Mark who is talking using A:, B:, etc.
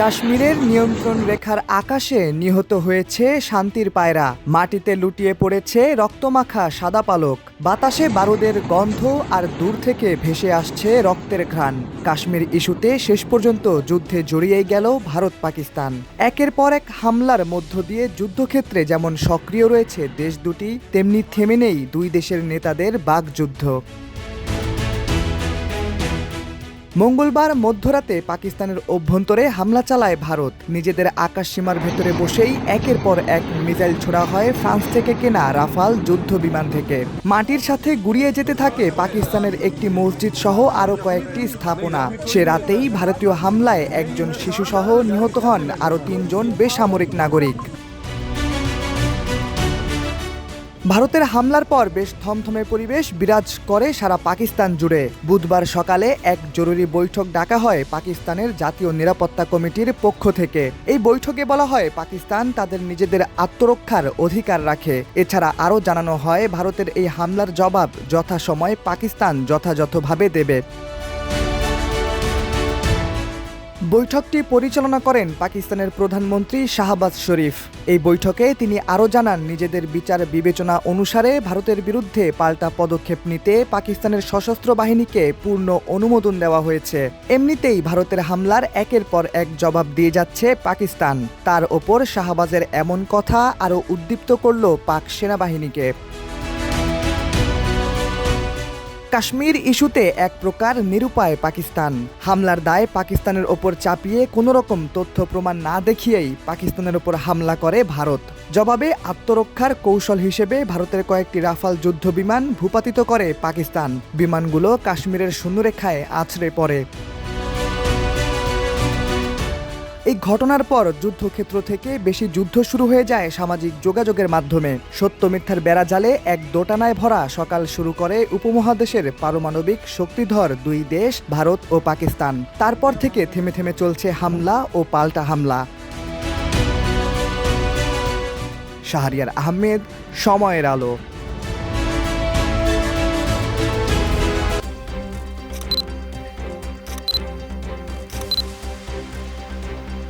A: কাশ্মীরের নিয়ন্ত্রণ রেখার আকাশে নিহত হয়েছে শান্তির পায়রা। মাটিতে লুটিয়ে পড়েছে রক্তমাখা সাদা পালক। বাতাসে বারুদের গন্ধ আর দূর থেকে ভেসে আসছে রক্তের ঘ্রাণ। কাশ্মীর ইস্যুতে শেষ পর্যন্ত যুদ্ধে জড়িয়ে গেল ভারত পাকিস্তান। একের পর এক হামলার মধ্য দিয়ে যুদ্ধক্ষেত্রে যেমন সক্রিয় রয়েছে দেশ দুটি, তেমনি থেমে নেই দুই দেশের নেতাদের বাগযুদ্ধ মঙ্গলবার মধ্যরাতে পাকিস্তানের অভ্যন্তরে হামলা চালায় ভারত। নিজেদের আকাশসীমার ভেতরে বসেই একের পর এক মিসাইল ছোড়া হয় ফ্রান্স থেকে কেনা রাফাল যুদ্ধ বিমান থেকে। মাটির সাথে গুড়িয়ে যেতে থাকে পাকিস্তানের একটি মসজিদ সহ আরও কয়েকটি স্থাপনা। সে রাতেই ভারতীয় হামলায় একজন শিশুসহ নিহত হন আরও তিনজন বেসামরিক নাগরিক। ভারতের হামলার পর বেশ থমথমে পরিবেশ বিরাজ করে সারা পাকিস্তান জুড়ে। বুধবার সকালে এক জরুরি বৈঠক ডাকা হয় পাকিস্তানের জাতীয় নিরাপত্তা কমিটির পক্ষ থেকে। এই বৈঠকে বলা হয়, পাকিস্তান তাদের নিজেদের আত্মরক্ষার অধিকার রাখে। এছাড়া আরও জানানো হয়, ভারতের এই হামলার জবাব যথাসময়ে পাকিস্তান যথাযথভাবে দেবে। বৈঠকটি পরিচালনা করেন পাকিস্তানের প্রধানমন্ত্রী শাহবাজ শরীফ। এই বৈঠকে তিনি আরও জানান, নিজেদের বিচার বিবেচনা অনুসারে ভারতের বিরুদ্ধে পাল্টা পদক্ষেপ নিতে পাকিস্তানের সশস্ত্র বাহিনীকে পূর্ণ অনুমোদন দেওয়া হয়েছে। এমনিতেই ভারতের হামলার একের পর এক জবাব দিয়ে যাচ্ছে পাকিস্তান। তার ওপর শাহবাজের এমন কথা আরও উদ্দীপ্ত করল পাক সেনাবাহিনীকে। কাশ্মীর ইস্যুতে এক প্রকার নিরুপায় পাকিস্তান। হামলার দায় পাকিস্তানের ওপর চাপিয়ে কোনো রকম তথ্য প্রমাণ না দেখিয়েই পাকিস্তানের ওপর হামলা করে ভারত। জবাবে আত্মরক্ষার কৌশল হিসেবে ভারতের কয়েকটি রাফাল যুদ্ধ বিমান ভূপাতিত করে পাকিস্তান। বিমানগুলো কাশ্মীরের শূন্যরেখায় আছড়ে পড়ে। এই ঘটনার পর যুদ্ধক্ষেত্র থেকে বেশি যুদ্ধ শুরু হয়ে যায় সামাজিক যোগাযোগের মাধ্যমে। সত্য মিথ্যার বেড়াজালে এক দোটানায় ভরা সকাল শুরু করে উপমহাদেশের পারমাণবিক শক্তিধর দুই দেশ, ভারত ও পাকিস্তান। তারপর থেকে থেমে থেমে চলছে হামলা ও পাল্টা হামলা। শাহরিয়ার আহমেদ, সময়ের আলো।